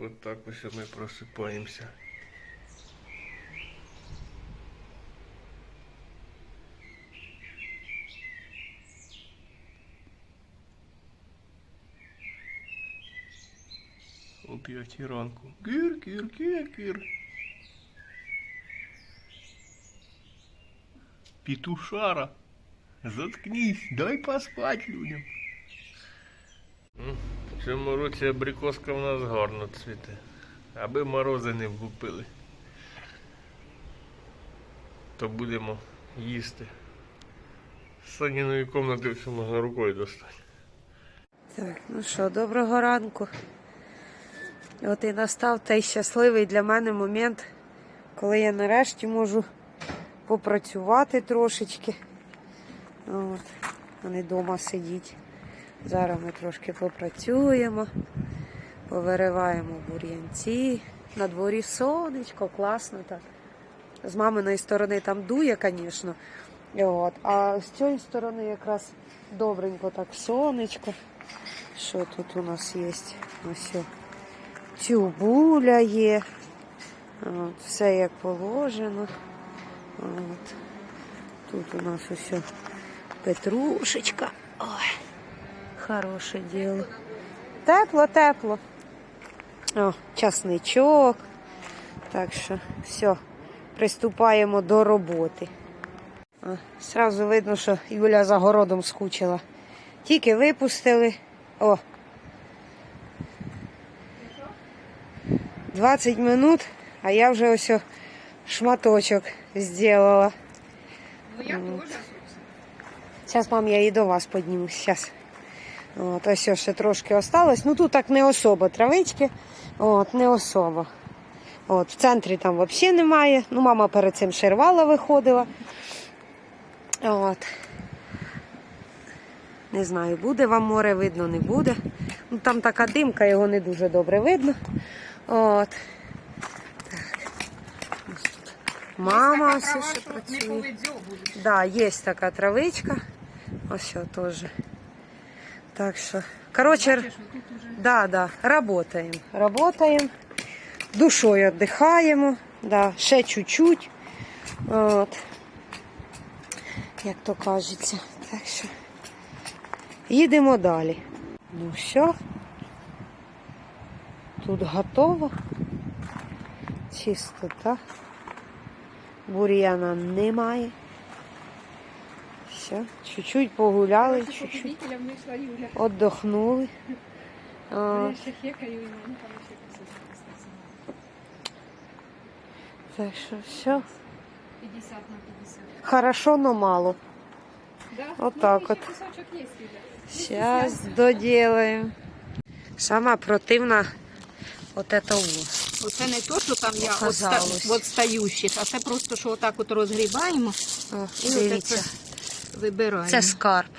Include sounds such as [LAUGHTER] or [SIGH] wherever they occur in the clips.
От так ось ми просипаємося. О п'ятій ранку. Кір, кір, кір, кір. Петушара. Заткнись, дай поспать людям. В цьому році абрикоска в нас гарно цвіте. Аби морози не влупили. То будемо їсти. З Саніної кімнати все можна рукою достати. Так, ну що, доброго ранку. От і настав той щасливий для мене момент, коли я нарешті можу попрацювати трошечки. От, а не вдома сидіти. Зараз ми трошки попрацюємо, повириваємо бур'янці. На дворі сонечко, класно так. З маминої сторони там дує, звісно. От. А з цієї сторони якраз добренько так сонечко. Що тут у нас є? Ось о, цюбуля є. От, все як положено. От. Тут у нас ось петрушечка. Ой, хороше діло. Тепло, тепло. О, часничок. Так що все, приступаємо до роботи. А, Сразу видно, що Юля за городом скучила. Тільки випустили. О. 20 минут, а я вже ось шматочок зробила. Ну я теж. Зараз, мам, я і до вас піднімусь. Зараз. От, ось ще трошки осталось. Ну тут так не особо травички. От, не особо. От, в центрі там взагалі немає. Ну, мама перед цим шервала виходила. От. Не знаю, буде вам море видно, не буде. Ну, там така димка, його не дуже добре видно. От. Так. Мама ось ще працює. Да, есть такая травичка. Ось що теж. Так що, тут да, да, работаем. Работаем. Душою віддихаємо. Да, ще чуть-чуть. От. Як то кажеться. Так що їдемо далі. Ну все. Тут готово. Чистота. Бур'яна немає. Все, чуть-чуть погуляли, чуть-чуть отдохнули. А так що все. 50 на 50. Хорошо, но мало. Да? Вот ну, так вот. Сейчас доделаем. Сама противна от это ус. Оце не то, що там я Оказалось. от стаючих, а це просто, що отак от розгрібаємо О, і дивіться, оце вибираємо. це скарб.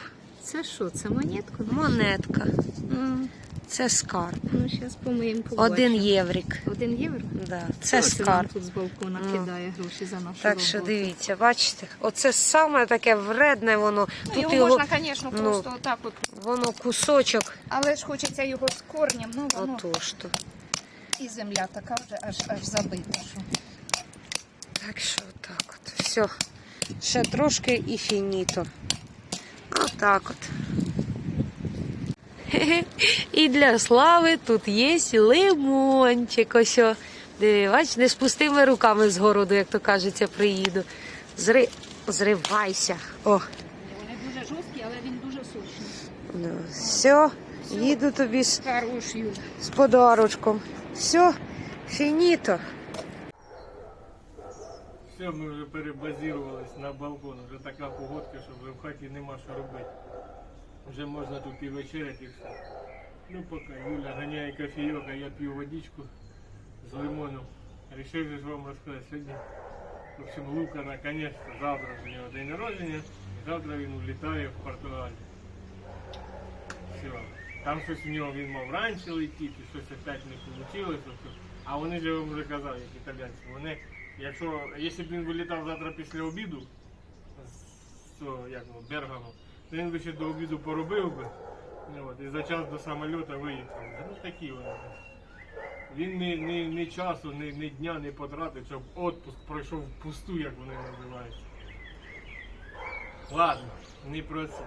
Це що, це монетка? Монетка. М, Це скарб. Ну, зараз помиємо побачимо. Один єврик. Один євро? Да, це Ось скарб. тут з балкона Ну. кидає гроші за нашу Так що роботу. дивіться, бачите, оце саме таке вредне воно. Ну, Тут його, його, можна, звісно, ну, просто отак от. воно кусочок. Але ж хочеться його з корнем, ну воно Отож то. і земля така вже аж аж забита. Що. Так що отак от. Все. Ще трошки і фініто. Отак от. [LAUGHS] І для слави тут є лимончик. Ось. бач, не з пустими руками з городу, як то кажеться, приїду. Зри... Зривайся. О, Вони дуже жорсткі, але він дуже сочний. ну, все, їду тобі з, з подарочком. Все, фініто. Все, ми вже перебазірувались на балкон. Вже така погодка, що вже в хаті нема що робити. Вже можна тут і вечеряти і все. Ну поки Юля ганяє кофійок, а я п'ю водичку з лимоном. Рішив же вам розказати сьогодні. В общем, Лука наконец-то завтра у нього день народження. І завтра він улітає в Португалію. Все. Там щось у нього він мав раніше летіти, щось опять не вийшло. А вони ж вам вже казав, як італійці. Вони, якщо, якщо б він вилітав завтра після обіду з як воно, Бергану, то він би ще до обіду поробив би. Ну, От, і за час до самольоту виїхав. Ну такі вони. Він ні, ні, ні часу, ні, ні дня не потратив, щоб відпуск пройшов впусту, як вони називаються. Ладно, не про це.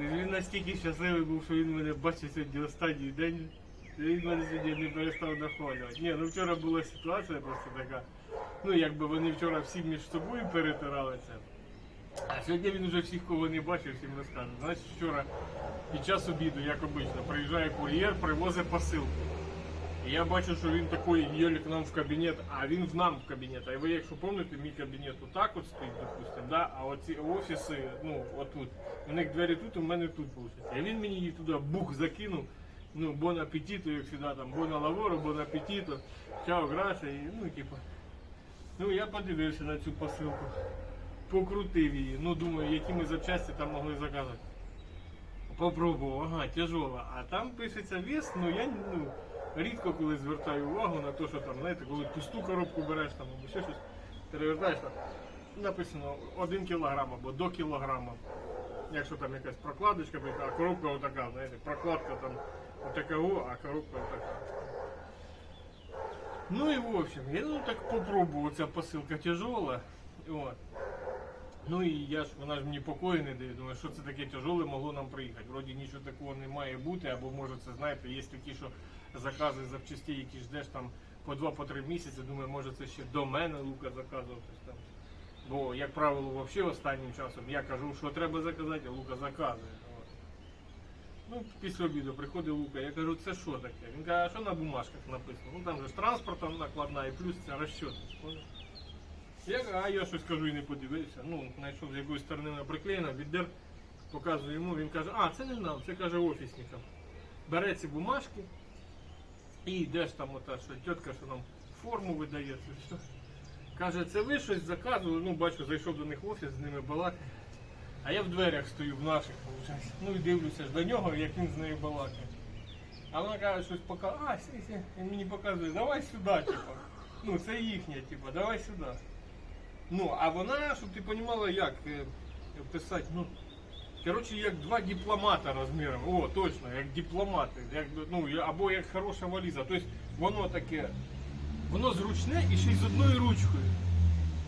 Він настільки щасливий був, що він мене бачить сьогодні останній день. Він мене сьогодні не перестав нахвалювати. Ні, ну вчора була ситуація просто така. Ну, якби вони вчора всі між собою перетиралися. А сьогодні він вже всіх, кого не бачив, всім розкаже. Значить, вчора під час обіду, як обично, приїжджає кур'єр, привозить посилку. І я бачу, що він такий їде к нам в кабінет, а він в нам в кабінет. А ви, якщо пам'ятаєте, мій кабінет отак от стоїть, допустим, да? а оці офіси, ну, отут. У них двері тут, у мене тут виходить. І він мені її туди бух закинув. Ну, бон апетиту, як завжди, там, бон лаворо, бон апетиту, чао, грася, і, ну, типу. Ну, я подивився на цю посилку, покрутив її. Ну, думаю, які ми запчасті там могли заказати. Попробував, ага, тяжела. А там пишеться вес, ну я ну, рідко коли звертаю увагу на те, що там, знаєте, коли пусту коробку береш там або ще щось, перевертаєш там, написано 1 кілограм або до кілограма. Якщо там якась прокладочка, а коробка отака, знаєте, прокладка там отакого, а коробка отака. Ну и в общем, я ну так попробував, ця посилка тяжела. От. Ну і я ж вона ж мені покою не дає. Думаю, що це таке тяжеле могло нам приїхати. Вроді нічого такого не має бути, або може це знаєте, є такі, що закази запчастей, які ждеш там по два-по три місяці. Думаю, може це ще до мене Лука заказував щось там. Бо, як правило, взагалі останнім часом я кажу, що треба заказати, а Лука заказує. Ну, після обіду приходить Лука, я кажу, це що таке? Він каже, а що на бумажках написано? Ну там же ж транспортом накладна і плюс ця розчет. Я, кажу, а я щось кажу і не подивився. Ну, знайшов з якоїсь сторони вона приклеєна, віддер, показую йому, він каже, а, це не нам, це каже офісникам. Бере ці бумажки і йдеш там ота, що тітка, що нам форму видає, це. Каже, це ви щось заказували, ну бачу, зайшов до них в офіс, з ними балакає. А я в дверях стою в наших, виходить. Ну і дивлюся ж до нього, як він з нею балакає. А вона каже, щось показує, а, сі, сі. Він мені показує, давай сюди, типа. Ну, це їхня, типа, давай сюди. Ну, а вона, щоб ти розуміла, як е, писати, ну, коротше, як два дипломата розміром. О, точно, як дипломати. Як, ну, або як хороша валіза. Тобто воно таке, воно зручне і ще й з одною ручкою.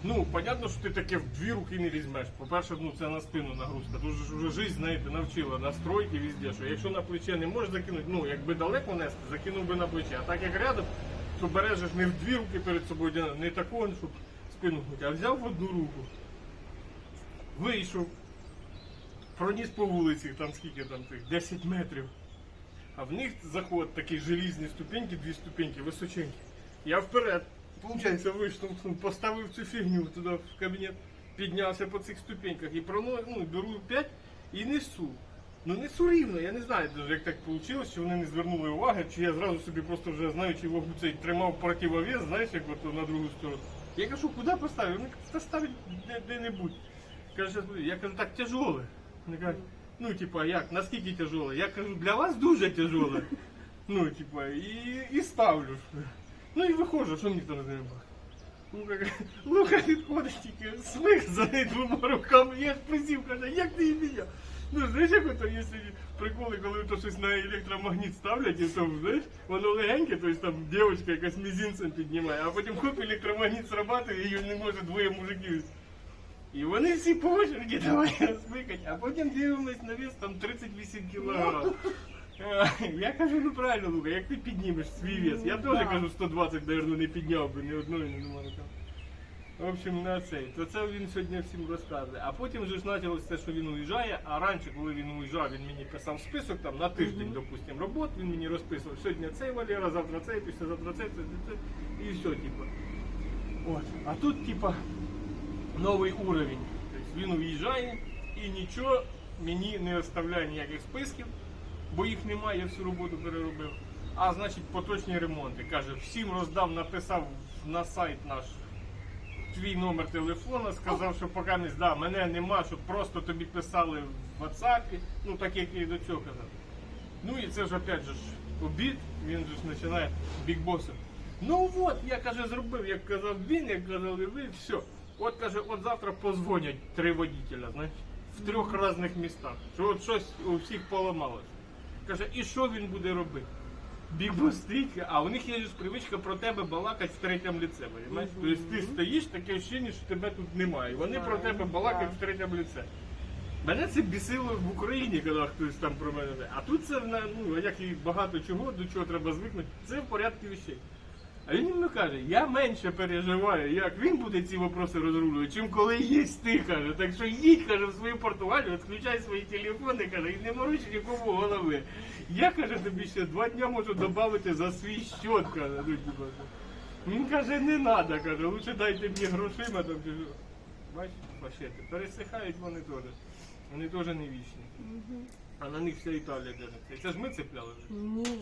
Ну, понятно, що ти таке в дві руки не візьмеш. По-перше, ну це на спину нагрузка. Дуже ж вже жизнь, знаєте, навчила настройки везде, що якщо на плече не можеш закинути, ну якби далеко нести, закинув би на плече. А так як рядом, то береш ж не в дві руки перед собою, не такого, щоб спину гнути, а взяв в одну руку. Вийшов, проніс по вулиці, там скільки там тих, 10 метрів. А в них заход такі желізні ступеньки, дві ступеньки, височенькі. Я вперед, виходить, вийшов, поставив цю фігню туди в кабінет, піднявся по цих ступеньках і проно, ну, беру 5 і несу. Ну несу рівно, я не знаю, як так вийшло, чи вони не звернули уваги, чи я зразу собі просто вже знаючи вагу цей тримав противовес, знаєш, як от на другу сторону. Я кажу, куди поставив? Вони кажуть, «Та ставить де- де-небудь. Каже, «Щас я кажу, так тяжеле. Вони кажуть, ну типа, як, наскільки тяжеле? Я кажу, для вас дуже тяжеле. Ну, типа, і, і ставлю. Ну і виходжу, що ніхто не знає. Лука, Лука підходить тільки сміх за неї двома руками, я ж присів, каже, як ти її міняв? Ну, знаєш, як ото є сьогодні приколи, коли то щось на електромагніт ставлять, і то, знаєш, воно легеньке, тобто там дівчинка якась мізинцем піднімає, а потім хоп, електромагніт срабатує, і її не може двоє мужиків. І вони всі по очереді давай [LAUGHS] розмикать, а потім дивимось на вес там 38 кілограм. Е, [LAUGHS] Я кажу, ну правильно, Лука, як ти піднімеш свій вес? Я теж кажу 120, наверное, не підняв би ні одної, не думаю. В общем, на цей. То це він сьогодні всім розказує. А потім вже ж почалося те, що він уїжджає, а раніше, коли він уїжджав, він мені писав список там на тиждень, допустим, робот, він мені розписував, сьогодні цей Валера, завтра цей, післязавтра цей, це, це, це, і все, типу. От. А тут, типа, новий уровень. Тобто він уїжджає і нічого мені не оставляє ніяких списків, бо їх немає, я всю роботу переробив. А значить поточні ремонти. Каже, всім роздав, написав на сайт наш твій номер телефона, сказав, що поки не здав, мене нема, щоб просто тобі писали в WhatsApp, ну так як я і до цього казав. Ну і це ж опять же ж обід, він ж починає бікбосом. Ну от, я каже, зробив, як казав він, як казали ви, все. От каже, от завтра позвонять три водителя, знаєш, в трьох різних містах. Що от щось у всіх поламалося. Каже, і що він буде робити? Біг стрітка, а у них є ж привичка про тебе балакати в третьому лице? Тобто ти стоїш, таке ощущення, що тебе тут немає. Вони про тебе балакають в третьому лице. Мене це бісило в Україні, коли хтось там про мене. А тут це ну, як і багато чого, до чого треба звикнути, це в порядку вещей. А він йому каже, я менше переживаю, як він буде ці вопроси розрулювати, чим коли є ти, каже. Так що їдь, каже, в свою Португалію, відключай свої телефони, каже, і не мороч нікому голови. Я, каже, тобі ще два дня можу додати за свій щот, каже. Ну, Він каже, не треба, каже, лучше дайте мені грошима, там. Бачиш, пашети, пересихають вони теж. Вони теж не вічні. А на них вся Італія держиться. Це ж ми цепляли вже. Ні.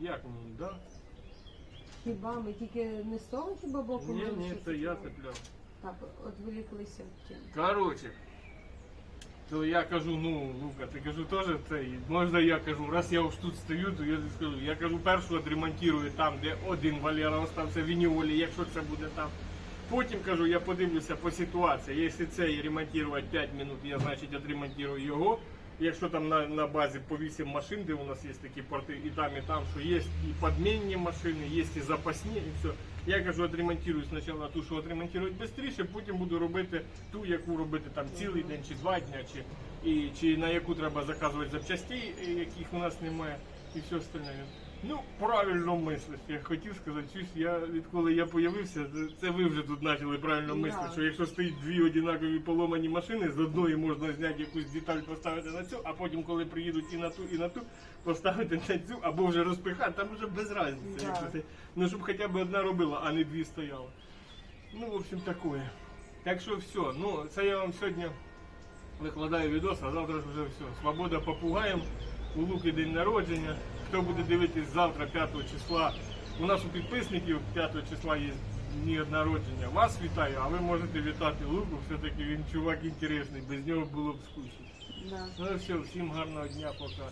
Як ні? Да? Хіба ми тільки не з того хіба боку? Ні, ні, це я цепляв. Так, відволіклися. Короче, то я кажу, ну, Лука, ти кажу, теж це, можна я кажу, раз я уж тут стою, то я скажу, я кажу, першу відремонтую там, де один Валера остався в Вініолі, якщо це буде там. Потім кажу, я подивлюся по ситуації. Якщо це ремонтувати 5 минут, я значить відремонтую його. Якщо там на, на базі по 8 машин, де у нас є такі порти, і там, і там, що є і підмінні машини, є і запасні, і все. Я кажу, відремонтую спочатку ту, що відремонтують швидше, потім буду робити ту, яку робити там цілий день чи два дня, чи, і, чи на яку треба заказувати запчастей, е, яких у нас немає, і все остальне. Ну, правильно мислиш. Я хотів сказати, чусь, я відколи я появився, це ви вже тут почали правильно Да. мислити, що якщо стоїть дві одинакові поломані машини, з одної можна зняти якусь деталь, поставити на цю, а потім, коли приїдуть і на ту, і на ту, поставити на цю, або вже розпихати, там вже без різниці. Да. Ну, щоб хоча б одна робила, а не дві стояла. Ну, в общем, такое. Так що все. Ну, це я вам сьогодні викладаю відос, а завтра вже все. Свобода попугаєм. У Луки день народження. Хто буде дивитись завтра, 5 числа. У нас у підписників 5 числа є дні народження. Вас вітаю, а ви можете вітати Луку. Все-таки він чувак інтересний, без нього було б скучно. Да. Ну все, всім гарного дня, пока.